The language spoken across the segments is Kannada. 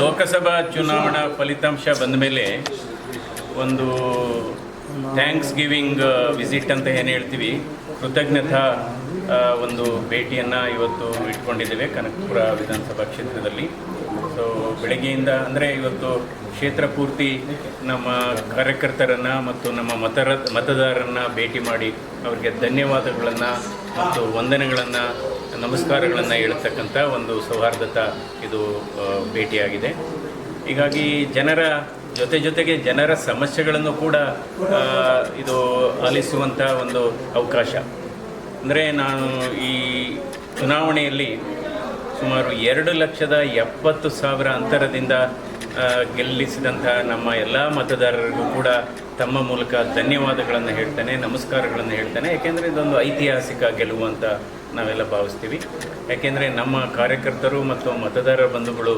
ಲೋಕಸಭಾ ಚುನಾವಣಾ ಫಲಿತಾಂಶ ಬಂದ ಮೇಲೆ ಒಂದು ಥ್ಯಾಂಕ್ಸ್ ಗಿವಿಂಗ್ ವಿಸಿಟ್ ಅಂತ ಏನು ಹೇಳ್ತೀವಿ, ಕೃತಜ್ಞತಾ ಒಂದು ಭೇಟಿಯನ್ನು ಇವತ್ತು ಇಟ್ಕೊಂಡಿದ್ದೇವೆ ಕನಕಪುರ ವಿಧಾನಸಭಾ ಕ್ಷೇತ್ರದಲ್ಲಿ. ಸೊ ಬೆಳಗ್ಗೆಯಿಂದ ಅಂದರೆ ಇವತ್ತು ಕ್ಷೇತ್ರ ಪೂರ್ತಿ ನಮ್ಮ ಕಾರ್ಯಕರ್ತರನ್ನು ಮತ್ತು ನಮ್ಮ ಮತರ, ಮತದಾರರನ್ನು ಭೇಟಿ ಮಾಡಿ ಅವರಿಗೆ ಧನ್ಯವಾದಗಳನ್ನು ಮತ್ತು ವಂದನೆಗಳನ್ನು ನಮಸ್ಕಾರಗಳನ್ನು ಹೇಳ್ತಕ್ಕಂಥ ಒಂದು ಸೌಹಾರ್ದತ ಇದು ಭೇಟಿಯಾಗಿದೆ. ಹೀಗಾಗಿ ಜನರ ಜೊತೆ ಜೊತೆಗೆ ಜನರ ಸಮಸ್ಯೆಗಳನ್ನು ಕೂಡ ಇದು ಆಲಿಸುವಂಥ ಒಂದು ಅವಕಾಶ. ಅಂದರೆ ನಾನು ಈ ಚುನಾವಣೆಯಲ್ಲಿ ಸುಮಾರು ಎರಡು ಲಕ್ಷದ ಎಪ್ಪತ್ತು ಸಾವಿರ ಅಂತರದಿಂದ ಗೆಲ್ಲಿಸಿದಂಥ ನಮ್ಮ ಎಲ್ಲ ಮತದಾರರಿಗೂ ಕೂಡ ತಮ್ಮ ಮೂಲಕ ಧನ್ಯವಾದಗಳನ್ನು ಹೇಳ್ತೇನೆ, ನಮಸ್ಕಾರಗಳನ್ನು ಹೇಳ್ತೇನೆ. ಯಾಕೆಂದರೆ ಇದೊಂದು ಐತಿಹಾಸಿಕ ಗೆಲುವು ಅಂತ ನಾವೆಲ್ಲ ಭಾವಿಸ್ತೀವಿ. ಯಾಕೆಂದರೆ ನಮ್ಮ ಕಾರ್ಯಕರ್ತರು ಮತ್ತು ಮತದಾರ ಬಂಧುಗಳು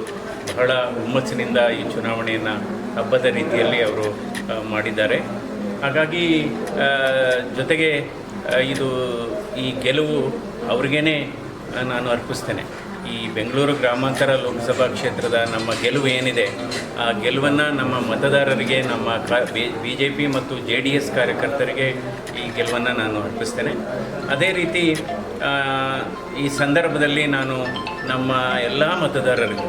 ಬಹಳ ಹುಮ್ಮಸ್ಸಿನಿಂದ ಈ ಚುನಾವಣೆಯನ್ನು ಹಬ್ಬದ ರೀತಿಯಲ್ಲಿ ಅವರು ಮಾಡಿದ್ದಾರೆ. ಹಾಗಾಗಿ ಜೊತೆಗೆ ಇದು ಈ ಗೆಲುವು ಅವ್ರಿಗೇ ನಾನು ಅರ್ಪಿಸ್ತೇನೆ. ಈ ಬೆಂಗಳೂರು ಗ್ರಾಮಾಂತರ ಲೋಕಸಭಾ ಕ್ಷೇತ್ರದ ನಮ್ಮ ಗೆಲುವು ಏನಿದೆ, ಆ ಗೆಲುವನ್ನು ನಮ್ಮ ಮತದಾರರಿಗೆ, ನಮ್ಮ ಕಾ, ಬಿ ಜೆ ಪಿ ಮತ್ತು ಜೆ ಡಿ ಎಸ್ ಕಾರ್ಯಕರ್ತರಿಗೆ ಈ ಗೆಲುವನ್ನು ನಾನು ಅರ್ಪಿಸ್ತೇನೆ. ಅದೇ ರೀತಿ ಈ ಸಂದರ್ಭದಲ್ಲಿ ನಾನು ನಮ್ಮ ಎಲ್ಲ ಮತದಾರರಿಗೂ,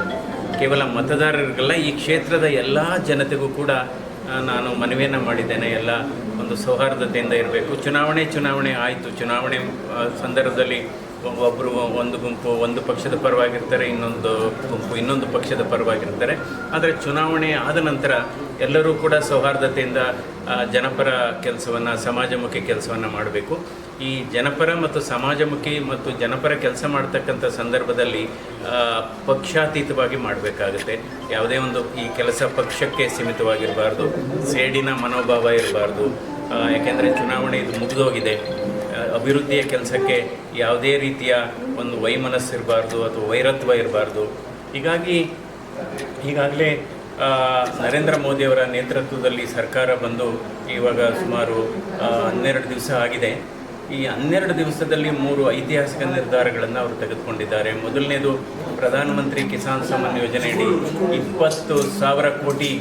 ಕೇವಲ ಮತದಾರರಿಗಲ್ಲ, ಈ ಕ್ಷೇತ್ರದ ಎಲ್ಲ ಜನತೆಗೂ ಕೂಡ ನಾನು ಮನವಿಯನ್ನು ಮಾಡಿದ್ದೇನೆ. ಎಲ್ಲ ಒಂದು ಸೌಹಾರ್ದತೆಯಿಂದ ಇರಬೇಕು. ಚುನಾವಣೆ ಚುನಾವಣೆ ಆಯಿತು. ಚುನಾವಣೆ ಸಂದರ್ಭದಲ್ಲಿ ಒಬ್ಬರು ಒಂದು ಗುಂಪು, ಒಂದು ಪಕ್ಷದ ಪರವಾಗಿರ್ತಾರೆ, ಇನ್ನೊಂದು ಗುಂಪು, ಇನ್ನೊಂದು ಪಕ್ಷದ ಪರವಾಗಿರ್ತಾರೆ. ಆದರೆ ಚುನಾವಣೆ ಆದ ನಂತರ ಎಲ್ಲರೂ ಕೂಡ ಸೌಹಾರ್ದತೆಯಿಂದ ಜನಪರ ಕೆಲಸವನ್ನು, ಸಮಾಜಮುಖಿ ಕೆಲಸವನ್ನು ಮಾಡಬೇಕು. ಈ ಜನಪರ ಮತ್ತು ಸಮಾಜಮುಖಿ ಮತ್ತು ಜನಪರ ಕೆಲಸ ಮಾಡ್ತಕ್ಕಂಥ ಸಂದರ್ಭದಲ್ಲಿ ಪಕ್ಷಾತೀತವಾಗಿ ಮಾಡಬೇಕಾಗುತ್ತೆ. ಯಾವುದೇ ಒಂದು ಈ ಕೆಲಸ ಪಕ್ಷಕ್ಕೆ ಸೀಮಿತವಾಗಿರಬಾರ್ದು. ಸೇಡಿನ ಮನೋಭಾವ ಇರಬಾರ್ದು. ಯಾಕೆಂದರೆ ಚುನಾವಣೆ ಇದು ಮುಗಿದೋಗಿದೆ. ಅಭಿವೃದ್ಧಿಯ ಕೆಲಸಕ್ಕೆ ಯಾವುದೇ ರೀತಿಯ ಒಂದು ವೈಮನಸ್ಸು ಇರಬಾರ್ದು ಅಥವಾ ವೈರತ್ವ ಇರಬಾರ್ದು. ಹೀಗಾಗಿ, ಈಗಾಗಲೇ ನರೇಂದ್ರ ಮೋದಿಯವರ ನೇತೃತ್ವದಲ್ಲಿ ಸರ್ಕಾರ ಬಂದು ಇವಾಗ ಸುಮಾರು ಹನ್ನೆರಡು ದಿವಸ ಆಗಿದೆ. ಈ ಹನ್ನೆರಡು ದಿವಸದಲ್ಲಿ ಮೂರು ಐತಿಹಾಸಿಕ ನಿರ್ಧಾರಗಳನ್ನು ಅವರು ತೆಗೆದುಕೊಂಡಿದ್ದಾರೆ. ಮೊದಲನೇದು ಪ್ರಧಾನಮಂತ್ರಿ ಕಿಸಾನ್ ಸಮ್ಮಾನ್ ಯೋಜನೆಯಡಿ ಇಪ್ಪತ್ತು ಸಾವಿರ ಕೋಟಿ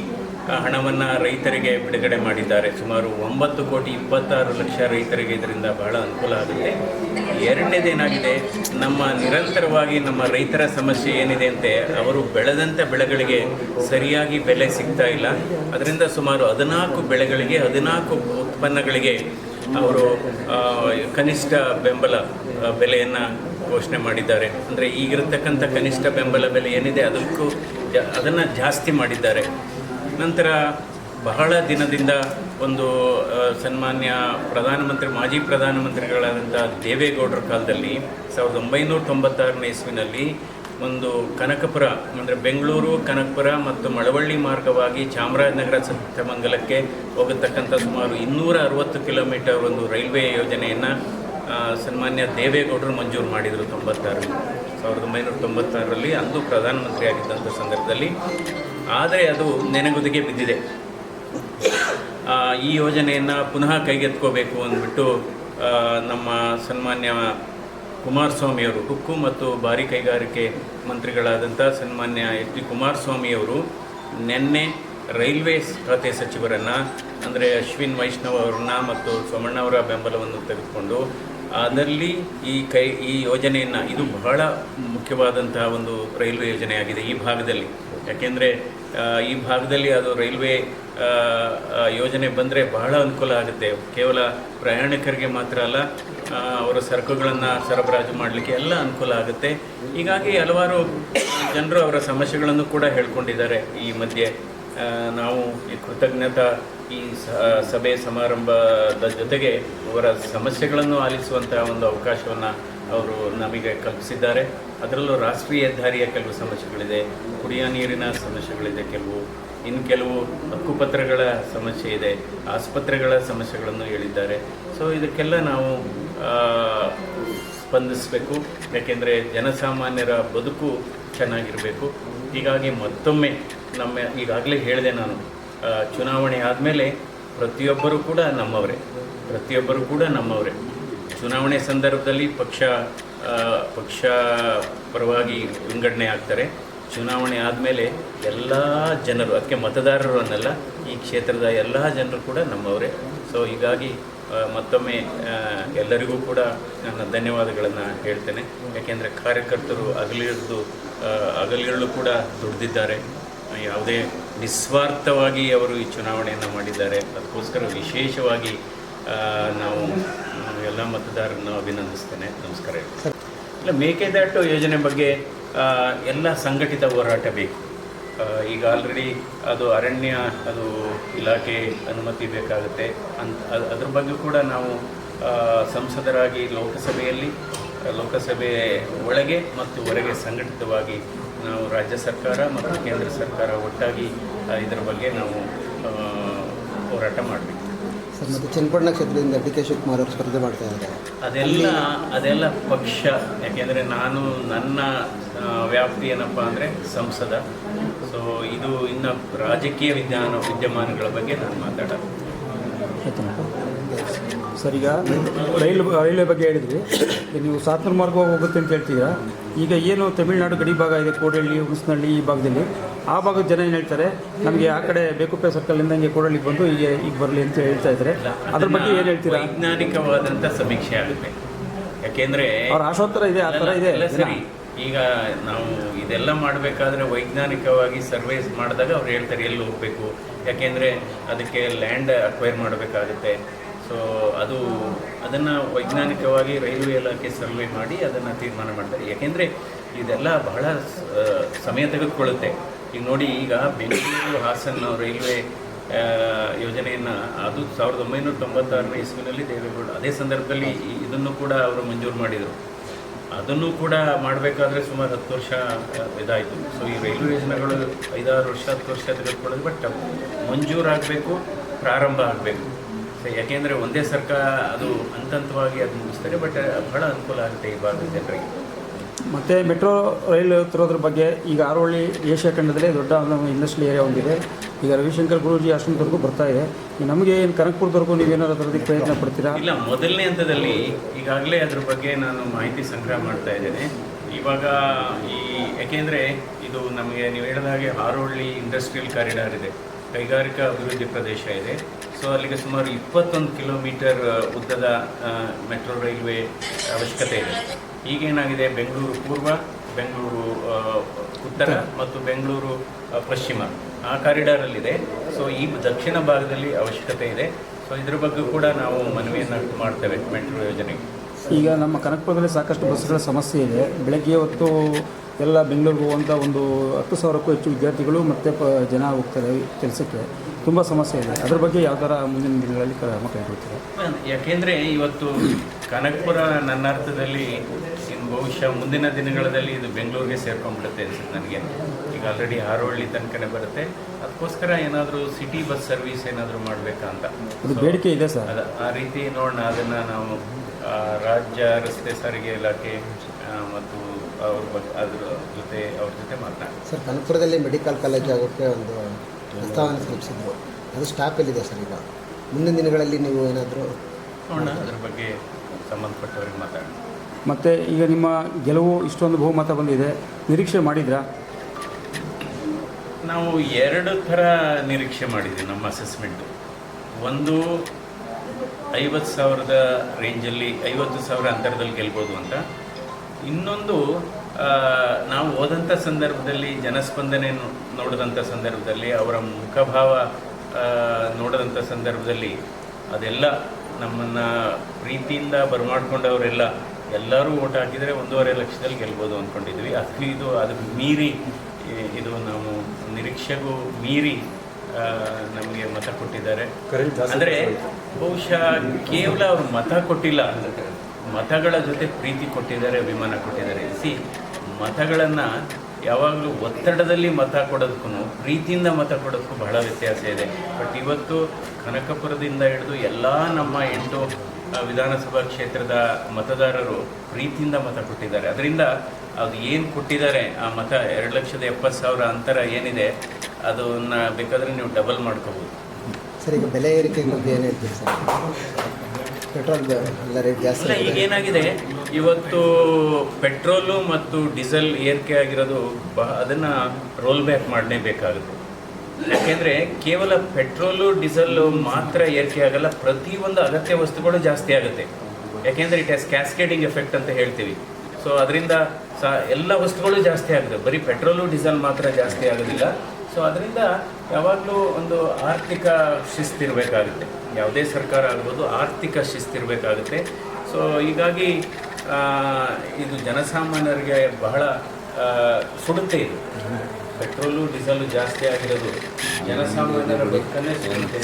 ಹಣವನ್ನು ರೈತರಿಗೆ ಬಿಡುಗಡೆ ಮಾಡಿದ್ದಾರೆ. ಸುಮಾರು ಒಂಬತ್ತು ಕೋಟಿ ಇಪ್ಪತ್ತಾರು ಲಕ್ಷ ರೈತರಿಗೆ ಇದರಿಂದ ಬಹಳ ಅನುಕೂಲ ಆಗುತ್ತೆ. ಎರಡನೇದೇನಾಗಿದೆ ನಮ್ಮ ನಿರಂತರವಾಗಿ ನಮ್ಮ ರೈತರ ಸಮಸ್ಯೆ ಏನಿದೆ ಅಂತೆ, ಅವರು ಬೆಳೆದಂಥ ಬೆಳೆಗಳಿಗೆ ಸರಿಯಾಗಿ ಬೆಲೆ ಸಿಗ್ತಾ ಇಲ್ಲ. ಅದರಿಂದ ಸುಮಾರು ಹದಿನಾಲ್ಕು ಬೆಳೆಗಳಿಗೆ, ಹದಿನಾಲ್ಕು ಉತ್ಪನ್ನಗಳಿಗೆ ಅವರು ಕನಿಷ್ಠ ಬೆಂಬಲ ಬೆಲೆಯನ್ನು ಘೋಷಣೆ ಮಾಡಿದ್ದಾರೆ. ಅಂದರೆ ಈಗಿರತಕ್ಕಂಥ ಕನಿಷ್ಠ ಬೆಂಬಲ ಬೆಲೆ ಏನಿದೆ, ಅದಕ್ಕೂ ಅದನ್ನು ಜಾಸ್ತಿ ಮಾಡಿದ್ದಾರೆ. ನಂತರ ಬಹಳ ದಿನದಿಂದ ಒಂದು ಸನ್ಮಾನ್ಯ ಪ್ರಧಾನಮಂತ್ರಿ, ಮಾಜಿ ಪ್ರಧಾನಮಂತ್ರಿಗಳಾದಂಥ ದೇವೇಗೌಡರ ಕಾಲದಲ್ಲಿ ಸಾವಿರದ ಒಂಬೈನೂರ ತೊಂಬತ್ತಾರನೇ ಇಸ್ವಿನಲ್ಲಿ ಒಂದು ಕನಕಪುರ, ಅಂದರೆ ಬೆಂಗಳೂರು, ಕನಕಪುರ ಮತ್ತು ಮಳವಳ್ಳಿ ಮಾರ್ಗವಾಗಿ ಚಾಮರಾಜನಗರ ಸತ್ಯಮಂಗಲಕ್ಕೆ ಹೋಗತಕ್ಕಂಥ ಸುಮಾರು ಇನ್ನೂರ ಅರವತ್ತು ಕಿಲೋಮೀಟರ್ ಒಂದು ರೈಲ್ವೆ ಯೋಜನೆಯನ್ನು ಸನ್ಮಾನ್ಯ ದೇವೇಗೌಡರು ಮಂಜೂರು ಮಾಡಿದರು ತೊಂಬತ್ತಾರರಲ್ಲಿ. ಸಾವಿರದ ಒಂಬೈನೂರ ತೊಂಬತ್ತಾರರಲ್ಲಿ ಅಂದು ಪ್ರಧಾನಮಂತ್ರಿ ಆಗಿದ್ದಂಥ ಸಂದರ್ಭದಲ್ಲಿ ಆದರೆ ಅದು ನೆನೆಗುದಿಗೆ ಬಿದ್ದಿದೆ. ಈ ಯೋಜನೆಯನ್ನು ಪುನಃ ಕೈಗೆತ್ಕೋಬೇಕು ಅಂದ್ಬಿಟ್ಟು ನಮ್ಮ ಸನ್ಮಾನ್ಯ ಕುಮಾರಸ್ವಾಮಿಯವರು, ಹುಕ್ಕು ಮತ್ತು ಭಾರಿ ಕೈಗಾರಿಕೆ ಮಂತ್ರಿಗಳಾದಂಥ ಸನ್ಮಾನ್ಯ ಎಚ್ ಡಿ ಕುಮಾರಸ್ವಾಮಿಯವರು ನಿನ್ನೆ ರೈಲ್ವೆ ಖಾತೆ ಸಚಿವರನ್ನು, ಅಂದರೆ ಅಶ್ವಿನ್ ವೈಷ್ಣವ್ ಅವ್ರನ್ನ ಮತ್ತು ಸೋಮಣ್ಣವರ ಬೆಂಬಲವನ್ನು ತೆಗೆದುಕೊಂಡು, ಅದರಲ್ಲಿ ಈ ಕೈ, ಈ ಯೋಜನೆಯನ್ನು, ಇದು ಬಹಳ ಮುಖ್ಯವಾದಂತಹ ಒಂದು ರೈಲ್ವೆ ಯೋಜನೆಯಾಗಿದೆ ಈ ಭಾಗದಲ್ಲಿ. ಯಾಕೆಂದರೆ ಈ ಭಾಗದಲ್ಲಿ ಅದು ರೈಲ್ವೆ ಯೋಜನೆ ಬಂದರೆ ಬಹಳ ಅನುಕೂಲ ಆಗುತ್ತೆ. ಕೇವಲ ಪ್ರಯಾಣಿಕರಿಗೆ ಮಾತ್ರ ಅಲ್ಲ ಅವರ ಸರಕುಗಳನ್ನು ಸರಬರಾಜು ಮಾಡಲಿಕ್ಕೆ ಎಲ್ಲ ಅನುಕೂಲ ಆಗುತ್ತೆ. ಹೀಗಾಗಿ ಹಲವಾರು ಜನರು ಅವರ ಸಮಸ್ಯೆಗಳನ್ನು ಕೂಡ ಹೇಳ್ಕೊಂಡಿದ್ದಾರೆ ಈ ಮಧ್ಯೆ. ನಾವು ಈ ಕೃತಜ್ಞತಾ ಈ ಸಭೆ ಸಮಾರಂಭದ ಜೊತೆಗೆ ಅವರ ಸಮಸ್ಯೆಗಳನ್ನು ಆಲಿಸುವಂಥ ಒಂದು ಅವಕಾಶವನ್ನು ಅವರು ನಮಗೆ ಕಲ್ಪಿಸಿದ್ದಾರೆ. ಅದರಲ್ಲೂ ರಾಷ್ಟ್ರೀಯ ಹೆದ್ದಾರಿಯ ಕೆಲವು ಸಮಸ್ಯೆಗಳಿದೆ. ಕುಡಿಯ ನೀರಿನ ಸಮಸ್ಯೆಗಳಿದೆ ಕೆಲವು. ಇನ್ನು ಕೆಲವು ಹಕ್ಕುಪತ್ರಗಳ ಸಮಸ್ಯೆ ಇದೆ. ಆಸ್ಪತ್ರೆಗಳ ಸಮಸ್ಯೆಗಳನ್ನು ಹೇಳಿದ್ದಾರೆ. ಸೊ ಇದಕ್ಕೆಲ್ಲ ನಾವು ಸ್ಪಂದಿಸಬೇಕು. ಯಾಕೆಂದರೆ ಜನಸಾಮಾನ್ಯರ ಬದುಕು ಚೆನ್ನಾಗಿರಬೇಕು. ಹೀಗಾಗಿ ಮತ್ತೊಮ್ಮೆ ನಮ್ಮ, ಈಗಾಗಲೇ ಹೇಳಿದೆ ನಾನು ಚುನಾವಣೆ ಆದಮೇಲೆ ಪ್ರತಿಯೊಬ್ಬರೂ ಕೂಡ ನಮ್ಮವರೇ. ಪ್ರತಿಯೊಬ್ಬರೂ ಕೂಡ ನಮ್ಮವರೇ. ಚುನಾವಣೆ ಸಂದರ್ಭದಲ್ಲಿ ಪಕ್ಷ ಪಕ್ಷ ಪರವಾಗಿ ವಿಂಗಡಣೆ ಆಗ್ತಾರೆ. ಚುನಾವಣೆ ಆದಮೇಲೆ ಎಲ್ಲ ಜನರು, ಅದಕ್ಕೆ ಮತದಾರರು ಅನ್ನಲ್ಲ, ಈ ಕ್ಷೇತ್ರದ ಎಲ್ಲ ಜನರು ಕೂಡ ನಮ್ಮವರೇ. ಸೊ ಹೀಗಾಗಿ ಮತ್ತೊಮ್ಮೆ ಎಲ್ಲರಿಗೂ ಕೂಡ ನನ್ನ ಧನ್ಯವಾದಗಳನ್ನು ಹೇಳ್ತೇನೆ. ಯಾಕೆಂದರೆ ಕಾರ್ಯಕರ್ತರು ಅಗಲಿರದು ಅಗಲಿಗಳು ಕೂಡ ದುಡಿದಿದ್ದಾರೆ. ಯಾವುದೇ ನಿಸ್ವಾರ್ಥವಾಗಿ ಅವರು ಈ ಚುನಾವಣೆಯನ್ನು ಮಾಡಿದ್ದಾರೆ. ಅದಕ್ಕೋಸ್ಕರ ವಿಶೇಷವಾಗಿ ನಾವು ಎಲ್ಲ ಮತದಾರರನ್ನು ಅಭಿನಂದಿಸ್ತೇನೆ. ನಮಸ್ಕಾರ ಇಲ್ಲ ಇಲ್ಲ, ಮೇಕೆದಾಟು ಯೋಜನೆ ಬಗ್ಗೆ ಎಲ್ಲ ಸಂಘಟಿತ ಹೋರಾಟ ಬೇಕು. ಈಗ ಆಲ್ರೆಡಿ ಅದು ಅರಣ್ಯ, ಅದು ಇಲಾಖೆ ಅನುಮತಿ ಬೇಕಾಗುತ್ತೆ. ಅಂತ ಅದ್ರ ಬಗ್ಗೆ ಕೂಡ ನಾವು ಸಂಸದರಾಗಿ ಲೋಕಸಭೆಯಲ್ಲಿ, ಲೋಕಸಭೆ ಒಳಗೆ ಮತ್ತು ಹೊರಗೆ ಸಂಘಟಿತವಾಗಿ ನಾವು ರಾಜ್ಯ ಸರ್ಕಾರ ಮತ್ತು ಕೇಂದ್ರ ಸರ್ಕಾರ ಒಟ್ಟಾಗಿ ಇದರ ಬಗ್ಗೆ ನಾವು ಹೋರಾಟ ಮಾಡಬೇಕು. ಸರ್ ಮತ್ತು ಚನ್ನಪಟ್ಟಣ ಕ್ಷೇತ್ರದಿಂದ ಡಿ ಕೆ ಶಿವಕುಮಾರ್ ಅವರು ಸ್ಪರ್ಧೆ ಮಾಡ್ತಾ ಇದ್ದಾರೆ. ಅದೆಲ್ಲ ಅದೆಲ್ಲ ಪಕ್ಷ ಯಾಕೆಂದರೆ ನಾನು ನನ್ನ ವ್ಯಾಪ್ತಿ ಏನಪ್ಪ ಅಂದರೆ ಸಂಸದ. ಸೊ ಇದು ಇನ್ನು ರಾಜಕೀಯ ವಿಜ್ಞಾನ ವಿದ್ಯಮಾನಗಳ ಬಗ್ಗೆ ನಾನು ಮಾತಾಡೋದು ಸರ್ ಈಗ ರೈಲು ರೈಲ್ವೆ ಬಗ್ಗೆ ಹೇಳಿದ್ರಿ ನೀವು ಸಾತ್ನೂರು ಮಾರ್ಗ ಹೋಗುತ್ತೆ ಅಂತ ಹೇಳ್ತೀರಾ? ಈಗ ಏನು ತಮಿಳುನಾಡು ಗಡಿ ಭಾಗ ಇದೆ ಕೋಡಳ್ಳಿ ಹುಣಸನಹಳ್ಳಿ ಈ ಭಾಗದಲ್ಲಿ. ಆ ಭಾಗದ ಜನ ಏನು ಹೇಳ್ತಾರೆ? ನಮಗೆ ಆ ಕಡೆ ಬೇಕುಪ್ಪೆ ಸರ್ಕಲಿಂದ ಹಿಂಗೆ ಕೋಡಳ್ಳಿಗೆ ಬಂದು ಈಗ ಈಗ ಬರಲಿ ಅಂತ ಹೇಳ್ತಾ ಇದ್ದಾರೆ ಅದ್ರ ಬಗ್ಗೆ ಏನು ಹೇಳ್ತೀರಾ? ವೈಜ್ಞಾನಿಕವಾದಂಥ ಸಮೀಕ್ಷೆ ಆಗುತ್ತೆ. ಯಾಕೆಂದರೆ ಅವ್ರ ಆಶೋತ್ತರ ಇದೆ ಆ ಥರ ಇದೆ. ಸರಿ. ಈಗ ನಾವು ಇದೆಲ್ಲ ಮಾಡಬೇಕಾದ್ರೆ ವೈಜ್ಞಾನಿಕವಾಗಿ ಸರ್ವೇಸ್ ಮಾಡಿದಾಗ ಅವ್ರು ಹೇಳ್ತಾರೆ ಎಲ್ಲಿ ಹೋಗಬೇಕು? ಯಾಕೆಂದರೆ ಅದಕ್ಕೆ ಲ್ಯಾಂಡ್ ಅಕ್ವೈರ್ ಮಾಡಬೇಕಾಗುತ್ತೆ. ಸೊ ಅದು, ಅದನ್ನು ವೈಜ್ಞಾನಿಕವಾಗಿ ರೈಲ್ವೆ ಇಲಾಖೆ ಸರ್ವೆ ಮಾಡಿ ಅದನ್ನು ತೀರ್ಮಾನ ಮಾಡ್ತಾರೆ. ಯಾಕೆಂದರೆ ಇದೆಲ್ಲ ಬಹಳ ಸಮಯ ತೆಗೆದುಕೊಳ್ಳುತ್ತೆ. ಈಗ ನೋಡಿ, ಈಗ ಬೆಂಗಳೂರು ಹಾಸನ ರೈಲ್ವೆ ಯೋಜನೆಯನ್ನು ಅದು ಸಾವಿರದ ಒಂಬೈನೂರ ತೊಂಬತ್ತಾರನೇ ಇಸ್ವಿನಲ್ಲಿ ದೇವೇಗೌಡ, ಅದೇ ಸಂದರ್ಭದಲ್ಲಿ ಇದನ್ನು ಕೂಡ ಅವರು ಮಂಜೂರು ಮಾಡಿದರು. ಅದನ್ನು ಕೂಡ ಮಾಡಬೇಕಾದ್ರೆ ಸುಮಾರು ಹತ್ತು ವರ್ಷ ಇದಾಯಿತು. ಸೊ ಈ ರೈಲ್ವೆ ಯೋಜನೆಗಳು ಐದಾರು ವರ್ಷ, ಹತ್ತು ವರ್ಷ ತೆಗೆದುಕೊಳ್ಳೋದು ಬಟ್ ಮಂಜೂರಾಗಬೇಕು, ಪ್ರಾರಂಭ ಆಗಬೇಕು. ಯಾಕೆಂದರೆ ಒಂದೇ ಸರ್ಕಾರ ಅದು ಹಂತ ಹಂತವಾಗಿ ಅದು ಮುಗಿಸ್ತಾರೆ ಬಟ್ ಬಹಳ ಅನುಕೂಲ ಆಗುತ್ತೆ ಈ ಭಾಗದ ಜನರಿಗೆ. ಮತ್ತು ಮೆಟ್ರೋ ರೈಲು ತರೋದ್ರ ಬಗ್ಗೆ ಈಗ ಆರೋಳಿ ಏಷ್ಯಾ ಖಂಡದಲ್ಲೇ ದೊಡ್ಡ ಒಂದು ಇಂಡಸ್ಟ್ರಿಯಲ್ ಏರಿಯಾ ಹೊಂದಿದೆ ಈಗ ರವಿಶಂಕರ್ ಗುರುಜಿ ಅಷ್ಟೊಂದವರೆಗೂ ಬರ್ತಾ ಇದೆ. ನಮಗೆ ಏನು ಕನಕಪುರದವರೆಗೂ ನೀವೇನಾದ್ರು ತರೋದಕ್ಕೆ ಪ್ರಯತ್ನ ಪಡ್ತೀರಾ? ಇಲ್ಲ ಮೊದಲನೇ ಹಂತದಲ್ಲಿ ಈಗಾಗಲೇ ಅದ್ರ ಬಗ್ಗೆ ನಾನು ಮಾಹಿತಿ ಸಂಗ್ರಹ ಮಾಡ್ತಾ ಇದ್ದೇನೆ. ಇವಾಗ ಈ ಯಾಕೆಂದರೆ ಇದು ನಮಗೆ ನೀವು ಹೇಳಿದ ಹಾಗೆ ಆರೋಳಿ ಇಂಡಸ್ಟ್ರಿಯಲ್ ಕಾರಿಡಾರ್ ಇದೆ. ಕೈಗಾರಿಕಾ ಅಭಿವೃದ್ಧಿ ಪ್ರದೇಶ ಇದೆ. ಸೊ ಅಲ್ಲಿಗೆ ಸುಮಾರು ಇಪ್ಪತ್ತೊಂದು ಕಿಲೋಮೀಟರ್ ಉದ್ದದ ಮೆಟ್ರೋ ರೈಲ್ವೆ ಅವಶ್ಯಕತೆ ಇದೆ. ಈಗೇನಾಗಿದೆ? ಬೆಂಗಳೂರು ಪೂರ್ವ ಬೆಂಗಳೂರು ಉತ್ತರ ಮತ್ತು ಬೆಂಗಳೂರು ಪಶ್ಚಿಮ. ಆ ಕಾರಿಡಾರಲ್ಲಿದೆ. ಸೊ ಈ ದಕ್ಷಿಣ ಭಾಗದಲ್ಲಿ ಅವಶ್ಯಕತೆ ಇದೆ. ಸೊ ಇದ್ರ ಬಗ್ಗೆ ಕೂಡ ನಾವು ಮನವಿಯನ್ನು ಮಾಡ್ತೇವೆ ಮೆಟ್ರೋ ಯೋಜನೆಗೆ. ಈಗ ನಮ್ಮ ಕನಕಪುರದಲ್ಲಿ ಸಾಕಷ್ಟು ಬಸ್ಗಳ ಸಮಸ್ಯೆ ಇದೆ. ಬೆಳಗ್ಗೆ ಹೊತ್ತು ಎಲ್ಲ ಬೆಂಗಳೂರಿಗೆ ಹೋಗುವಂಥ ಒಂದು ಹತ್ತು ಸಾವಿರಕ್ಕೂ ಹೆಚ್ಚು ವಿದ್ಯಾರ್ಥಿಗಳು ಮತ್ತು ಪ ಜನ ಹೋಗ್ತಾರೆ ಕೆಲಸಕ್ಕೆ. ತುಂಬ ಸಮಸ್ಯೆ ಇದೆ. ಅದ್ರ ಬಗ್ಗೆ ಯಾವ ಥರ ಮುಂದಿನ ದಿನಗಳಲ್ಲಿ ಕ್ರಮ ಕೈಗೊಳ್ತೀರಾ ಯಾಕೆಂದರೆ ಇವತ್ತು ಕನಕಪುರ ನನ್ನ ಅರ್ಥದಲ್ಲಿ ಇನ್ನು ಬಹುಶಃ ಮುಂದಿನ ದಿನಗಳಲ್ಲಿ ಇದು ಬೆಂಗಳೂರಿಗೆ ಸೇರ್ಕೊಂಡ್ಬಿಡುತ್ತೆ ಅನ್ಸುತ್ತೆ ನನಗೆ. ಈಗ ಆಲ್ರೆಡಿ ಹಾರೋಹಳ್ಳಿ ತನಕನೇ ಬರುತ್ತೆ. ಅದಕ್ಕೋಸ್ಕರ ಏನಾದರೂ ಸಿಟಿ ಬಸ್ ಸರ್ವಿಸ್ ಏನಾದರೂ ಮಾಡಬೇಕಾ ಅಂತ. ಅದು ಬೇಡಿಕೆ ಇದೆ ಸರ್. ಅದ ಆ ರೀತಿ ನೋಡೋಣ. ಅದನ್ನು ನಾವು ರಾಜ್ಯ ರಸ್ತೆ ಸಾರಿಗೆ ಇಲಾಖೆ ಮತ್ತು ಅವ್ರ ಬಗ್ಗೆ ಅದ್ರ ಜೊತೆ ಅವ್ರ ಜೊತೆ ಮಾತಾಡ ಸರ್ ಕನಕಪುರದಲ್ಲಿ ಮೆಡಿಕಲ್ ಕಾಲೇಜ್ ಆಗುತ್ತೆ ಒಂದು ಪ್ರಸ್ತಾವನೆ ಸಲ್ಲಿಸಿದ್ರು ಅದು ಸ್ಟಾಪಲ್ಲಿದೆ ಸರ್ ಈಗ? ಮುಂದಿನ ದಿನಗಳಲ್ಲಿ ನೀವು ಏನಾದರೂ ಅದರ ಅದ್ರ ಬಗ್ಗೆ ಸಂಬಂಧಪಟ್ಟವರಿಗೆ ಮಾತಾಡಿ ಮತ್ತು ಈಗ ನಿಮ್ಮ ಗೆಲುವು ಇಷ್ಟೊಂದು ಬಹುಮತ ಬಂದಿದೆ ನಿರೀಕ್ಷೆ ಮಾಡಿದ್ರಾ? ನಾವು ಎರಡು ಥರ ನಿರೀಕ್ಷೆ ಮಾಡಿದ್ವಿ ನಮ್ಮ ಅಸೆಸ್ಮೆಂಟು ಒಂದು ಐವತ್ತು ಸಾವಿರದ ರೇಂಜಲ್ಲಿ ಐವತ್ತು ಸಾವಿರ ಅಂತರದಲ್ಲಿ ಗೆಲ್ಬೋದು ಅಂತ. ಇನ್ನೊಂದು ನಾವು ಹೋದಂಥ ಸಂದರ್ಭದಲ್ಲಿ ಜನಸ್ಪಂದನೆ ನೋಡಿದಂಥ ಸಂದರ್ಭದಲ್ಲಿ ಅವರ ಮುಖಭಾವ ನೋಡಿದಂಥ ಸಂದರ್ಭದಲ್ಲಿ ಅದೆಲ್ಲ ನಮ್ಮನ್ನು ಪ್ರೀತಿಯಿಂದ ಬರಮಾಡ್ಕೊಂಡವರೆಲ್ಲ ಎಲ್ಲರೂ ಓಟ್ ಹಾಕಿದರೆ ಒಂದೂವರೆ ಲಕ್ಷದಲ್ಲಿ ಗೆಲ್ಬೋದು ಅಂದ್ಕೊಂಡಿದ್ವಿ ಅದು ಇದು ಅದು ಮೀರಿ ಇದು ನಾವು ನಿರೀಕ್ಷೆಗೂ ಮೀರಿ ನಮಗೆ ಮತ ಕೊಟ್ಟಿದ್ದಾರೆ. ಅಂದರೆ ಬಹುಶಃ ಕೇವಲ ಅವರು ಮತ ಕೊಟ್ಟಿಲ್ಲ ಮತಗಳ ಜೊತೆ ಪ್ರೀತಿ ಕೊಟ್ಟಿದ್ದಾರೆ ಅಭಿಮಾನ ಕೊಟ್ಟಿದ್ದಾರೆ. ಸಿ ಮತಗಳನ್ನು ಯಾವಾಗಲೂ ಒತ್ತಡದಲ್ಲಿ ಮತ ಕೊಡೋದಕ್ಕೂ ಪ್ರೀತಿಯಿಂದ ಮತ ಕೊಡೋದಕ್ಕೂ ಬಹಳ ವ್ಯತ್ಯಾಸ ಇದೆ. ಬಟ್ ಇವತ್ತು ಕನಕಪುರದಿಂದ ಹಿಡಿದು ಎಲ್ಲ ನಮ್ಮ ಎಂಟು ವಿಧಾನಸಭಾ ಕ್ಷೇತ್ರದ ಮತದಾರರು ಪ್ರೀತಿಯಿಂದ ಮತ ಕೊಟ್ಟಿದ್ದಾರೆ. ಅದರಿಂದ ಅದು ಏನು ಕೊಟ್ಟಿದ್ದಾರೆ, ಆ ಮತ ಎರಡು ಲಕ್ಷದ ಎಪ್ಪತ್ತು ಸಾವಿರ ಅಂತರ ಏನಿದೆ, ಅದನ್ನು ಬೇಕಾದರೆ ನೀವು ಡಬಲ್ ಮಾಡ್ಕೋಬೋದು. ಸರ್, ಈಗ ಬೆಲೆ ಏರಿಕೆ ಬಗ್ಗೆ ಏನು ಹೇಳ್ತೀರಿ ಸರ್? ಪೆಟ್ರೋಲ್ ಎಲ್ಲ ರೇಟ್ ಜಾಸ್ತಿ ಈಗ ಏನಾಗಿದೆ? ಇವತ್ತು ಪೆಟ್ರೋಲು ಮತ್ತು ಡೀಸೆಲ್ ಏರಿಕೆ ಆಗಿರೋದು ಬ ಅದನ್ನು ರೋಲ್ ಬ್ಯಾಕ್ ಮಾಡಲೇಬೇಕಾಗುತ್ತೆ. ಯಾಕೆಂದರೆ ಕೇವಲ ಪೆಟ್ರೋಲು ಡೀಸೆಲ್ಲು ಮಾತ್ರ ಏರಿಕೆ ಆಗಲ್ಲ ಪ್ರತಿಯೊಂದು ಅಗತ್ಯ ವಸ್ತುಗಳು ಜಾಸ್ತಿ ಆಗುತ್ತೆ. ಯಾಕೆಂದರೆ ಇಟ್ ಆಸ್ ಕ್ಯಾಸ್ಕೇಡಿಂಗ್ ಎಫೆಕ್ಟ್ ಅಂತ ಹೇಳ್ತೀವಿ. ಸೊ ಅದರಿಂದ ಸ ಎಲ್ಲ ವಸ್ತುಗಳು ಜಾಸ್ತಿ ಆಗುತ್ತೆ. ಬರೀ ಪೆಟ್ರೋಲು ಡೀಸೆಲ್ ಮಾತ್ರ ಜಾಸ್ತಿ ಆಗೋದಿಲ್ಲ. ಸೊ ಅದರಿಂದ ಯಾವಾಗಲೂ ಒಂದು ಆರ್ಥಿಕ ಶಿಸ್ತಿರಬೇಕಾಗುತ್ತೆ ಯಾವುದೇ ಸರ್ಕಾರ ಆಗ್ಬೋದು ಆರ್ಥಿಕ ಶಿಸ್ತಿರಬೇಕಾಗುತ್ತೆ ಸೊ ಹೀಗಾಗಿ ಇದು ಜನಸಾಮಾನ್ಯರಿಗೆ ಬಹಳ ಸುಡುತ್ತೆ ಇದು. ಪೆಟ್ರೋಲು ಡೀಸೆಲು ಜಾಸ್ತಿ ಆಗಿರೋದು ಜನಸಾಮಾನ್ಯರ ಬದುಕನ್ನೇ ಸುಡುತ್ತೆ.